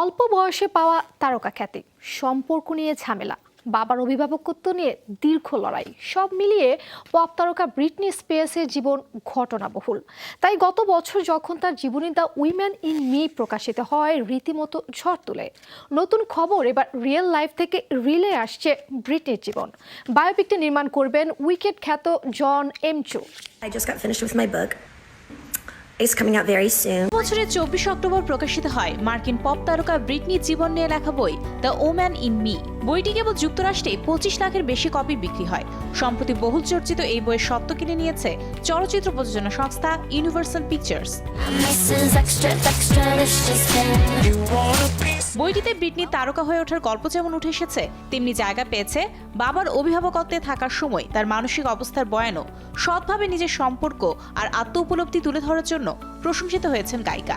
অল্প বয়সে পাওয়া তারকা খ্যাতি, সম্পর্ক নিয়ে ঝামেলা, বাবার অভিভাবকত্ব নিয়ে দীর্ঘ লড়াই, সব মিলিয়ে পপ তারকা ব্রিটনি স্পেয়ার্সের জীবন ঘটনাবহুল। তাই গত বছর যখন তার জীবনী দ্য উইমেন ইন মি প্রকাশিত হয়, রীতিমতো ঝড় তোলে। নতুন খবর এবার রিয়েল লাইফ থেকে রিলে আসছে ব্রিটনির জীবন। বায়োপিকটি নির্মাণ করবেন উইকেট খ্যাত জন এমচু I just got finished with my book. It's coming out very soon. বছরের চব্বিশ অক্টোবর প্রকাশিত হয় মার্কিন পপ তারকা ব্রিটনির জীবন নিয়ে লেখা বই দ্য ওম্যান ইন মি। বইটি কেবল যুক্তরাষ্ট্রে পঁচিশ লাখের বেশি কপি বিক্রি হয়। সম্প্রতি বহুল চর্চিত এই বইয়ের সত্ত্ব কিনে নিয়েছে চলচ্চিত্র প্রযোজনা সংস্থা ইউনিভার্সাল পিকচার্স বইটিতে ব্রিটনি তারকা হয়ে ওঠার গল্প যেমন উঠে এসেছে, তেমনি জায়গা পেয়েছে বাবার অভিভাবকত্বে থাকার সময়, তার মানসিক অবস্থার বয়ানও, সৎভাবে নিজের সম্পর্ক আর আত্ম উপলব্ধি তুলে ধরার জন্য প্রশংসিত হয়েছেন গায়িকা।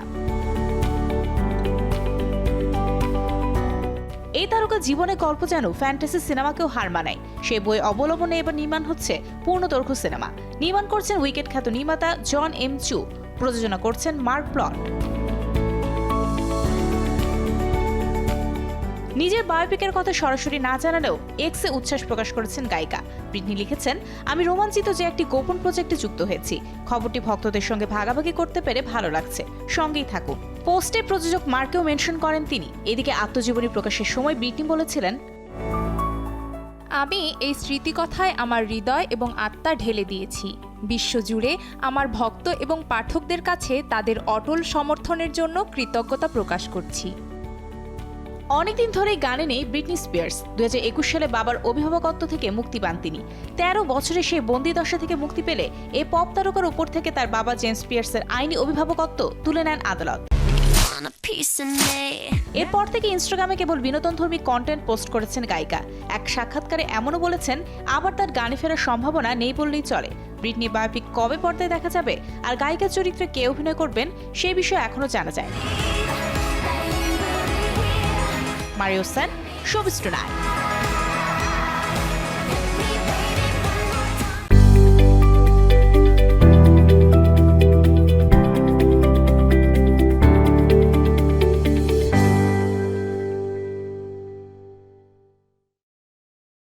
এই তারকা জীবনে গল্প যেন ফ্যান্টাসি সিনেমাকেও হার মানায়। সে বই অবলম্বনে এবার নির্মাণ হচ্ছে পূর্ণদৈর্ঘ্য সিনেমা। নির্মাণ করছেন উইকেট খ্যাত নির্মাতা জন এম চু, প্রযোজনা করছেন মার্ক প্লট নিজের বায়োপিকের কথা সরাসরি না জানালেও এক্সে উচ্ছ্বাস প্রকাশ করেছেন গায়িকা। ব্রিটনি লিখেছেন, আমি রোমাঞ্চিত যে একটি গোপন প্রজেক্টে যুক্ত হয়েছি। খবরটি ভক্তদের সঙ্গে ভাগাভাগি করতে পেরে ভালো লাগছে। সঙ্গেই থাকুন। পোস্টে প্রযোজক মার্কেও মেনশন করেন তিনি। এদিকে আত্মজীবনী প্রকাশের সময় ব্রিটনি বলেছিলেন, আমি এই স্মৃতিকথায় আমার হৃদয় এবং আত্মা ঢেলে দিয়েছি। বিশ্বজুড়ে আমার ভক্ত এবং পাঠকদের কাছে তাদের অটল সমর্থনের জন্য কৃতজ্ঞতা প্রকাশ করছি। অনেকদিন ধরেই গানে নেই ব্রিটনি স্পিয়ার্স দুই হাজার একুশ সালে বাবার অভিভাবকত্ব থেকে মুক্তি পান তিনি। তেরো বছরে সেই বন্দি দশা থেকে মুক্তি পেলে এ পপ তারকার উপর থেকে তার বাবা জেমস পিয়ার্সের আইনি অভিভাবকত্ব তুলে নেন আদালত? এরপর থেকে ইনস্টাগ্রামে কেবল বিনোদনধর্মী কন্টেন্ট পোস্ট করেছেন গায়িকা। এক সাক্ষাৎকারে এমনও বলেছেন আবার তার গানে ফেরার সম্ভাবনা নেই বললেই চলে। ব্রিটনি বায়োপিক কবে পর্দায় দেখা যাবে? আর গায়িকার চরিত্রে কে অভিনয় করবেন? সেই বিষয়ে এখনও জানা যায়নি। Mario Sen tonight